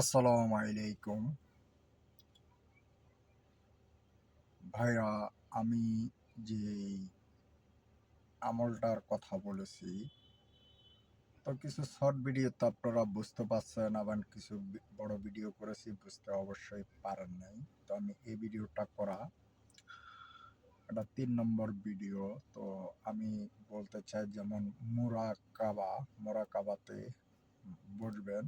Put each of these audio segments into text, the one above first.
আসসালামু আলাইকুম। ভাইরা, আমি যে আমলটার কথা বলেছি, তো কিছু শর্ট ভিডিও তো আপনারা বুঝতে পারছেন, আবার কিছু বড় ভিডিও করেছি, বুঝতে অবশ্যই পারেন নাই। তো আমি এই ভিডিওটা করা এটা তিন নম্বর ভিডিও তো আমি বলতে চাই, যেমন মোরাকাবা, মোরাকাবাতে বসবেন।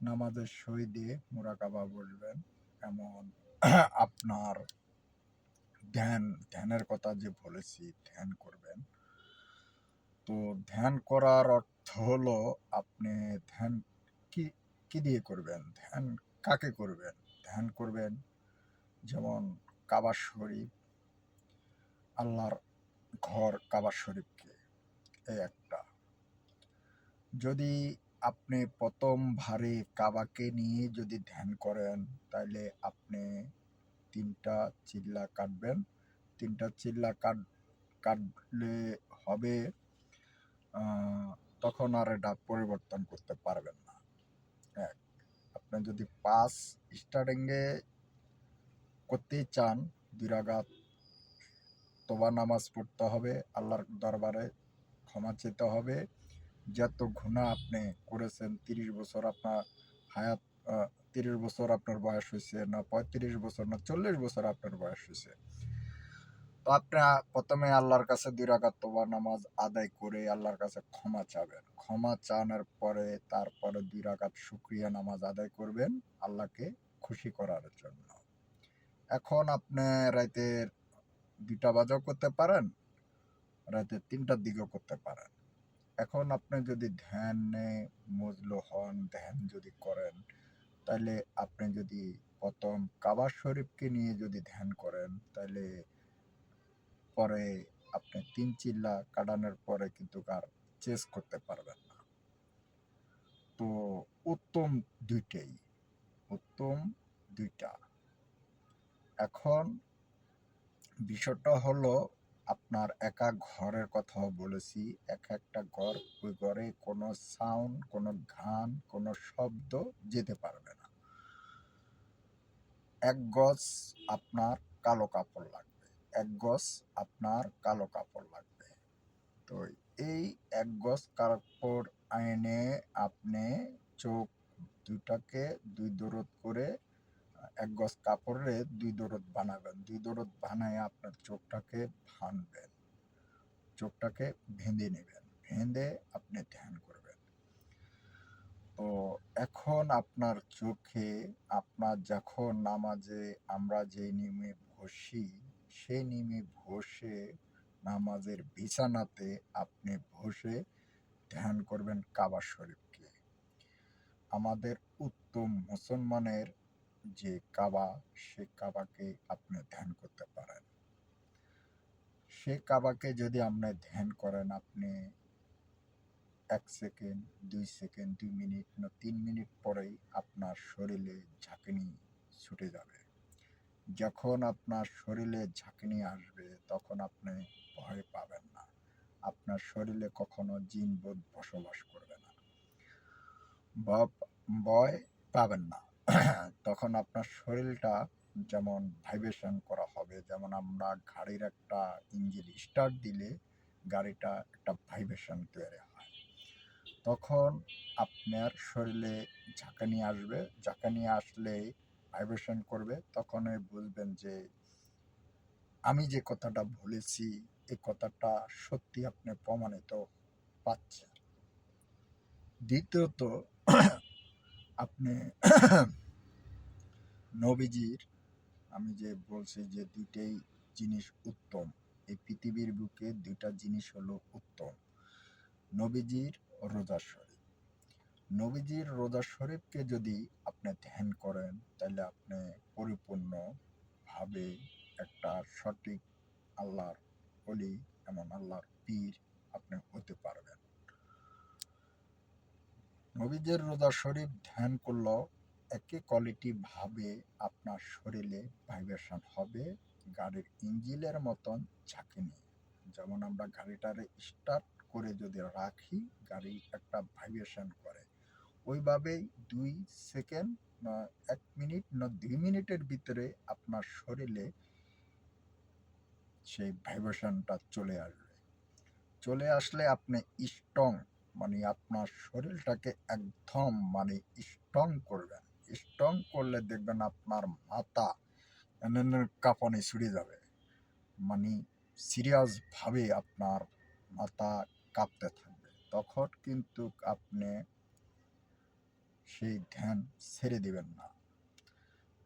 নামাজের সই দিয়ে মোরাকাবা বসবেন এমন আপনার ধ্যান, ধ্যানের কথা যে বলেছি, ধ্যান করবেন। তো ধ্যান করার অর্থ হলো আপনি ধ্যান কি কি দিয়ে করবেন? ধ্যান কাকে করবেন? ধ্যান করবেন যেমন কাবা শরীফ, আল্লাহর ঘর কাবা শরীফকে, এই একটা। যদি আপনি প্রথম ভারে কাবাকে নিয়ে যদি ধ্যান করেন তাহলে আপনি তিনটা চিল্লা কাটবেন। তিনটা চিল্লা কাট, কাটলে হবে তখন আর এটা পরিবর্তন করতে পারবেন না। এক, আপনি যদি পাঁচ স্টার্টিংয়ে করতেই চান, দুই রাগাত তোবা নামাজ পড়তে হবে, আল্লাহর দরবারে ক্ষমা চেতে হবে যত গুণা আপনি করেছেন, তিরিশ বছর আপনার হায়াত তিরিশ বছর আপনার বয়স হয়েছে, না পঁয়ত্রিশ বছর, না চল্লিশ বছর আপনার বয়স হয়েছে। তো আপনি প্রথমে আল্লাহর কাছে দুই রাকাত তোবা নামাজ আদায় করে আল্লাহর কাছে ক্ষমা চাবেন। ক্ষমা চানোর পরে তারপরে দুই রাকাত শুক্রিয়া নামাজ আদায় করবেন আল্লাহকে খুশি করার জন্য। এখন আপনি রাতের দুইটা বাজাও করতে পারেন রাতে তিনটার দিকেও করতে পারেন। এখন আপনি যদি ধ্যানে মজলো হন, ধ্যান যদি করেন তাহলে আপনি যদি প্রথম কাবা শরীফকে নিয়ে যদি ধ্যান করেন তাহলে পরে আপনি তিন চিল্লা কাটানোর পরে কিন্তু আর চেস করতে পারবেন না। তো উত্তম দুইটাই, উত্তম দুইটা। এখন বিষয়টা হলো আপনার একা ঘরের কথাও বলেছি, এক একটা ঘর, ওই ঘরে কোনো সাউন্ড কোনো গান, কোনো শব্দ যেতে পারবে না। এক গজ আপনার কালো কাপড় লাগবে, এক গজ আপনার কালো কাপড় লাগবে। তো এই এক গজ কাপড় আইনে আপনি চোখ দুটাকে দুই দরদ করে এক গজ কাপড়ে দুই দরদ বানাবেন। দুই দরদ বানায় আপনার চোখটাকে ভানবেন চোখটাকে ভেঁধে নেবেন। ভেঁধে আপনি ধ্যান করবেন। তো এখন আপনার চোখে আপনার যখন নামাজে আমরা যে নিয়মে বসি, সেই নিয়মে বসে নামাজের বিছানাতে আপনি বসে ধ্যান করবেন কাবা শরীফকে। আমাদের উত্তম মুসলমানের যে কাবা, সে কাবাকে আপনি ধ্যান করতে পারেন। সে কাবাকে যদি আপনি ধ্যান করেন, আপনি এক সেকেন্ড, দুই সেকেন্ড, দুই মিনিট না তিন মিনিট পরেই আপনার শরীরে ঝাঁকুনি ছুটে যাবে। যখন আপনার শরীরে ঝাঁকুনি আসবে, তখন আপনি ভয় পাবেন না। আপনার শরীরে কখনো জিনবোধ বসবাস করবে না। ভয় পাবেন না। তখন আপনার শরীরটা যেমন ভাইব্রেশন করা হবে, যেমন আমরা গাড়ির একটা ইঞ্জিন স্টার্ট দিলে গাড়িটা একটা ভাইব্রেশন তৈরি হয়। তখন আপনার শরীরে ঝাঁকানি আসবে, ঝাঁকানি আসলে ভাইব্রেশন করবে। তখনই বুঝবেন যে, আমি যে কথাটা বলেছি এই কথাটা সত্যি আপনি প্রমাণিত পাচ্ছেন। দ্বিতীয়ত, আপনি নবীজির, আমি যে বলছি যে দুইটাই জিনিস উত্তম। এই পৃথিবীর বুকে দুইটা জিনিস হলো উত্তম, নবীজির রোজা শরীফ। নবীজির রোজা শরীফকে যদি আপনি ধ্যান করেন, তাহলে আপনি পরিপূর্ণভাবে একটা সঠিক আল্লাহর অলি এমন আল্লাহর পীর আপনি হতে পারবেন। নবীজের রোজা শরীফ ধ্যান করলেও একই কোয়ালিটি ভাবে আপনার শরীরে ভাইব্রেশন হবে, গাড়ির ইঞ্জিনের মতন ঝাঁকিনি। যেমন আমরা গাড়িটারে স্টার্ট করে যদি রাখি, গাড়ি একটা ভাইব্রেশন করে। ওইভাবেই দুই সেকেন্ড না এক মিনিট না দুই মিনিটের ভিতরে আপনার শরীরে সেই ভাইব্রেশনটা চলে আসবে। চলে আসলে আপনি স্ট্রং মানে আপনার শরীরটাকে একদম মানে স্ট্রং করবেন। স্ট্রং করলে দেখবেন আপনার মাথা কাঁপানি ছুড়ে যাবে। মানে সিরিয়াসভাবে আপনার মাথা কাঁপতে থাকবে। তখন কিন্তু আপনি সেই ধ্যান ছেড়ে দিবেন না।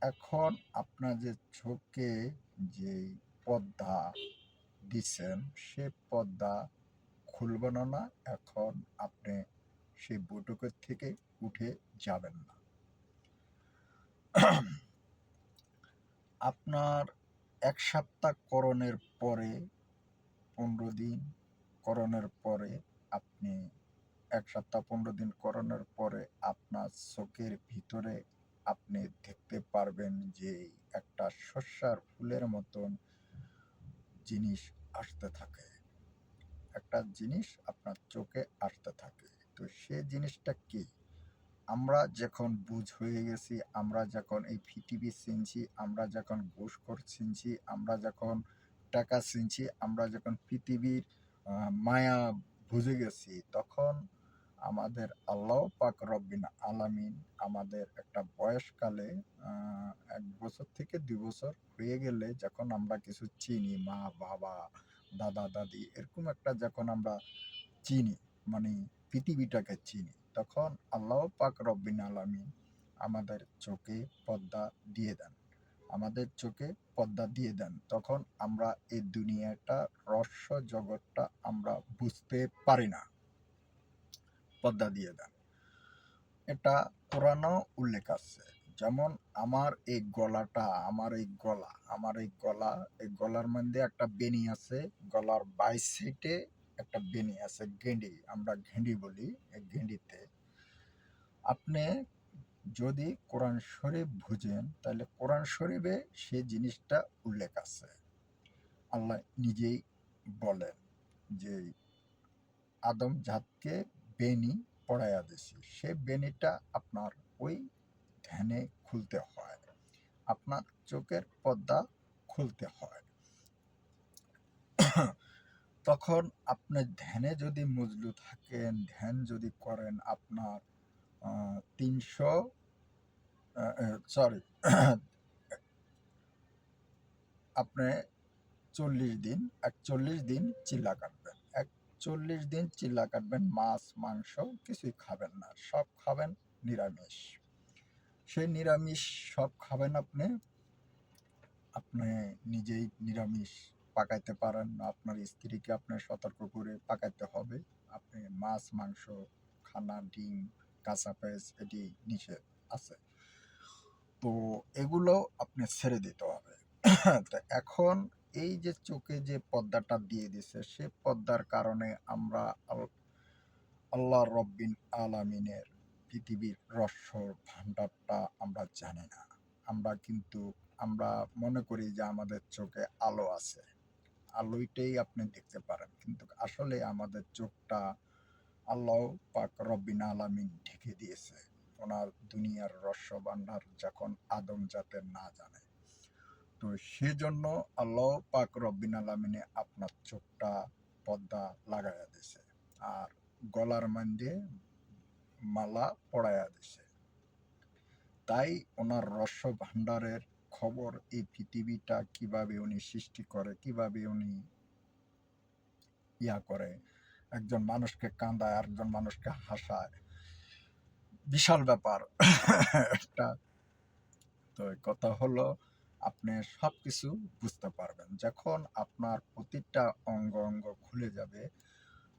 এখন আপনার যে চোখে যে পর্দা দিচ্ছেন, সে পর্দা খুলবেন না। এখন আপনি সেই বৈঠকের থেকে উঠে যাবেন না। আপনার এক সপ্তাহ করণের পরে, পনেরো দিন করণের পরে আপনি, এক সপ্তাহ পনেরো দিন করণের পরে আপনার চোখের ভিতরে আপনি দেখতে পারবেন যে একটা শস্যার ফুলের মতন জিনিস আসতে থাকে। একটা জিনিস আপনার চোখে আসতে থাকে। তো সে জিনিসটা কি? আমরা যখন বুঝ হয়ে গেছি, আমরা যখন এই পৃথিবী চিনছি, আমরা যখন ঘুষখোর চিনছি, আমরা যখন টাকা চিনছি, আমরা যখন পৃথিবীর মায়া বুঝে গেছি, তখন আমাদের আল্লাহ পাক রব্বিন আলামিন আমাদের একটা বয়সকালে এক বছর থেকে দুই বছর হয়ে গেলে যখন আমরা কিছু চিনি, মা, বাবা, দাদা, দাদি, এরকম একটা যখন আমরা চিনি মানে পৃথিবীটাকে চিনি। তখন আল্লাহ পাক রব্বিন আলামিন আমাদের চোখে পর্দা দিয়ে দেন। আমাদের চোখে পর্দা দিয়ে দেন। তখন আমরা এই দুনিয়াটা, রহস্য জগৎটা আমরা বুঝতে পারি না। পর্দা দিয়ে দেন। এটা কোরআনও উল্লেখ আছে। যেমন আমার এই গলাটা, আমার এই গলা, আমার এই গলা, এই গলার মধ্যে একটা বেনি আছে, গলার বাই সাইডে একটা বেনি আছে গেঁডি আমরা ঘেঁডি বলি গেঁডিতে আপনি যদি কোরআন শরীফ বুঝেন, তাহলে কোরআন শরীফে সে জিনিসটা উল্লেখ আছে। আল্লাহ নিজেই বলেন যে, আদম জাতকে বেনি পড়াইয়া দিছি। সে বেনিটা আপনার ওই ধ্যানে খুলতে হয়, আপনার চোখের পর্দা খুলতে হয়। তখন আপনি ধ্যানে যদি মজলু থাকেন, ধ্যান যদি করেন আপনার তিনশো সরি আপনি চল্লিশ দিন, একচল্লিশ দিন চিল্লা কাটবেন। একচল্লিশ দিন চিল্লা কাটবেন, মাছ, মাংস কিছুই খাবেন না, সব খাবেন নিরামিষ। সেই নিরামিষ সব খাবেন আপনি আপনি নিজেই নিরামিষ পাকাইতে পারেন না আপনার স্ত্রীকে আপনার সতর্ক করে পাকাইতে হবে। আপনি মাছ, মাংস, খানা, ডিম, কাঁচা পেঁয়াজ এটি নিষেধ আছে। তো এগুলো আপনি ছেড়ে দিতে হবে। তো এখন এই যে চোখে যে পর্দাটা দিয়ে দিছে, সে পর্দার কারণে আমরা আল- আল্লাহ রব্বিন আলামিনের পৃথিবীর রহস্যর ভাণ্ডারটা আমরা জানি না। আমরা কিন্তু, আমরা মনে করি যে আমাদের চোখে আলো আছে। আলোইটাই আপনি দেখতে পারেন। কিন্তু আসলে আমাদের চোখটা আল্লাহ পাক রব্বিন আলামিন ঢেকে দিয়েছে। ওনার দুনিয়ার রহস্য ভাণ্ডার যখন আদম যাতে না জানে। তো সেজন্য আল্লাহ পাক রব্বিন আলামিনে আপনার চোখটা পর্দা লাগাইয়া দিছে আর গলার মধ্যে মালা পড়াইয়া দিছে তাই ওনার রস্য ভাণ্ডারের খবর এই পৃথিবীটা কীভাবে উনি সৃষ্টি করে, কীভাবে উনি ইয়া করে। একজন মানুষকে কাঁদায় আরেকজন মানুষকে হাসায়। বিশাল ব্যাপার। একটা তো কথা হলো, আপনি সব কিছু বুঝতে পারবেন। যখন আপনার প্রতিটা অঙ্গ অঙ্গ খুলে যাবে,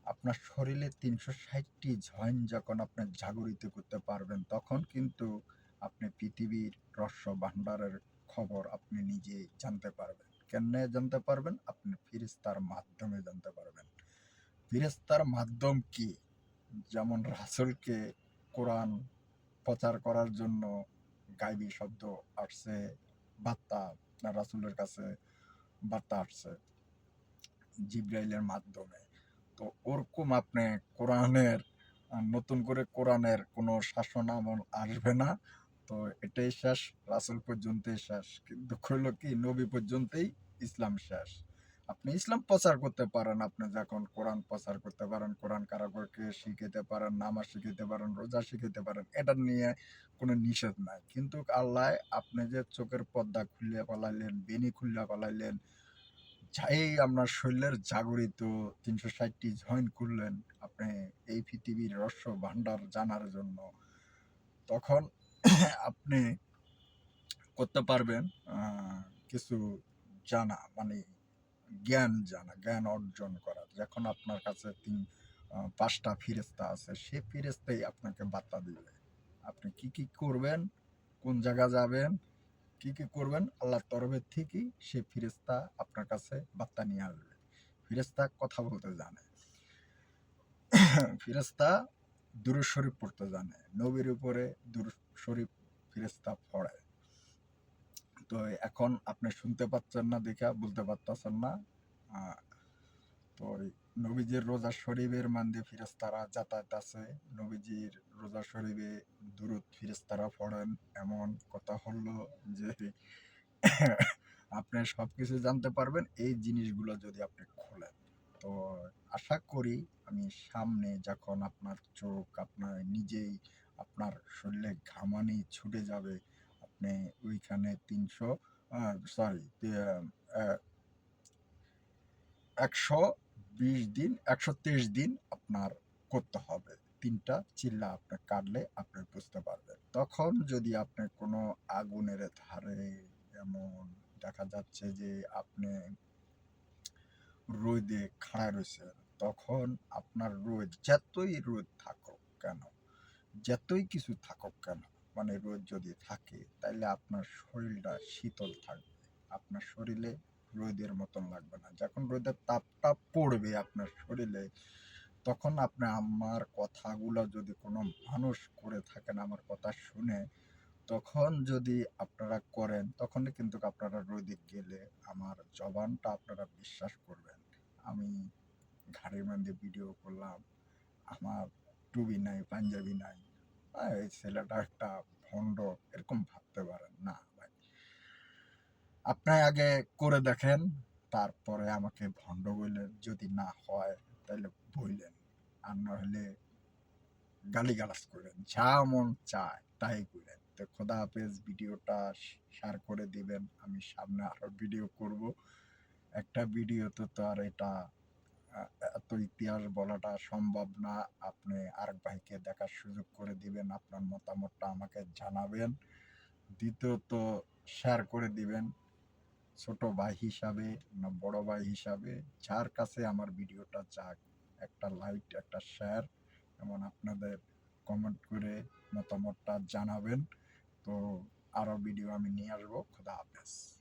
আপনার শরীরে তিনশো ষাটটি জয়েন্ট যখন আপনি জাগরিত করতে পারবেন, তখন কিন্তু আপনি পৃথিবীর রহস্য ভাণ্ডারের খবর আপনি নিজে জানতে পারবেন। কেন জানতে পারবেন? আপনি ফিরিস্তার মাধ্যমে জানতে পারবেন। ফিরিস্তার মাধ্যম কি? যেমন রাসুলকে কোরআন প্রচার করার জন্য গাইবী শব্দ আসছে, বার্তা রাসুলের কাছে বার্তা আসছে জিব্রাইলের মাধ্যমে। তো ওরকম আপনি কোরআনের, নতুন করে কোরআনের কোনো শাসন আমল আসবে না। তো এটাই শেষ, রাসুল পর্যন্তই শেষ কিন্তু হলো কি, নবী পর্যন্তই ইসলাম শেষ। আপনি ইসলাম প্রচার করতে পারেন, আপনি যখন কোরআন প্রচার করতে পারেন, কোরআন কারাগরকে শিখাতে পারেন, নামাজ শিখাতে পারেন, রোজা শিখাতে পারেন, এটা নিয়ে কোনো নিষেধ নাই। কিন্তু আল্লাহ আপনি যে চোখের পর্দা খুলে পালাইলেন বেনি খুলে পালাইলেন যাই আপনার শরীরের জাগরিত তিনশো ষাটটি জয়েন করলেন আপনি এই পৃথিবীর রস্য ভাণ্ডার জানার জন্য, তখন আপনি করতে পারবেন কিছু জানা মানে জ্ঞান জানা, জ্ঞান অর্জন করা। যখন আপনার কাছে তিন পাঁচটা ফিরেস্তা আছে সে ফিরেস্তাই আপনাকে বার্তা দিবে। আপনি কি কি করবেন, কোন জায়গা যাবেন, কি কি করবেন, আল্লাহর তরফের থেকেই সে ফিরেস্তা আপনার কাছে বার্তা নিয়ে আসবে। ফিরেস্তা কথা বলতে জানে। ফিরেস্তা দুরুদ শরীফ পড়তে জানে। নবীর উপরে দুরুদ শরীফ ফিরেস্তা পড়ে তো এখন আপনি শুনতে পাচ্ছেন না, দেখা বলতে পারতেছেন না। তো নবীজির রোজা শরীফের মান্দে ফিরেস্তারা যাতায়াত আছে। নবীজির রোজা শরীফে দুরুদ ফিরেস্তারা পড়েন। এমন কথা হলো যে আপনি সব কিছু জানতে পারবেন, এই জিনিসগুলো যদি আপনি খোলেন। তো আশা করি আমি সামনে যখন আপনার চোখ আপনার নিজেই আপনার শরীরে ঘামানি ছুটে যাবে। আপনি ওইখানে তিনশো সরি একশো বিশ দিন, একশো তেইশ দিন আপনার করতে হবে। তিনটা চিল্লা আপনি কাটলে আপনি বুঝতে পারবেন। তখন যদি আপনি কোনো আগুনের ধারে এমন দেখা যাচ্ছে যে আপনি রোদে খাড়া রয়েছেন, তখন আপনার রোদ, যতই রোদ থাকুক কেন যতই কিছু থাকুক কেন মানে রোদ যদি থাকে তাহলে আপনার শরীরটা শীতল থাকবে। আপনার শরীরে রোদের মতন লাগবে না। যখন রোদের তাপটা পড়বে আপনার শরীরে, তখন আপনি আমার কথাগুলো যদি কোনো মানুষ করে থাকেন, আমার কথা শুনে, তখন যদি আপনারা করেন, তখন কিন্তু আপনারা রোদে গেলে আমার জবানটা আপনারা বিশ্বাস করবেন। আমি ঘাড়ের মধ্যে ভিডিও করলাম, আমার টুবি নাই, পাঞ্জাবি নাই এই ছেলেটা একটা ভণ্ড, এরকম ভাবতে পারেন না ভাই। আপনি আগে করে দেখেন, তারপরে আমাকে ভণ্ড বললেন, যদি না হয় তাহলে বললেন। আর না হলে গালিগালাজ করেন যা মন চায় তাই করেন তো খোদা হাফেজ, ভিডিওটা শেয়ার করে দিবেন, আমি সামনে আরও ভিডিও করব। একটা ভিডিওতে তো আর এটা এত ইতিহাস বলাটা সম্ভব না। আপনি আরেক ভাইকে দেখার সুযোগ করে দিবেন, আপনার মতামতটা আমাকে জানাবেন। দ্বিতীয়ত শেয়ার করে দিবেন। ছোট ভাই হিসাবে না বড় ভাই হিসাবে যার কাছে আমার ভিডিওটা যাক, একটা লাইক একটা শেয়ার এমন আপনাদের কমেন্ট করে মতামতটা জানাবেন। তো আরও ভিডিও আমি নিয়ে আসব। খোদা হাফেজ।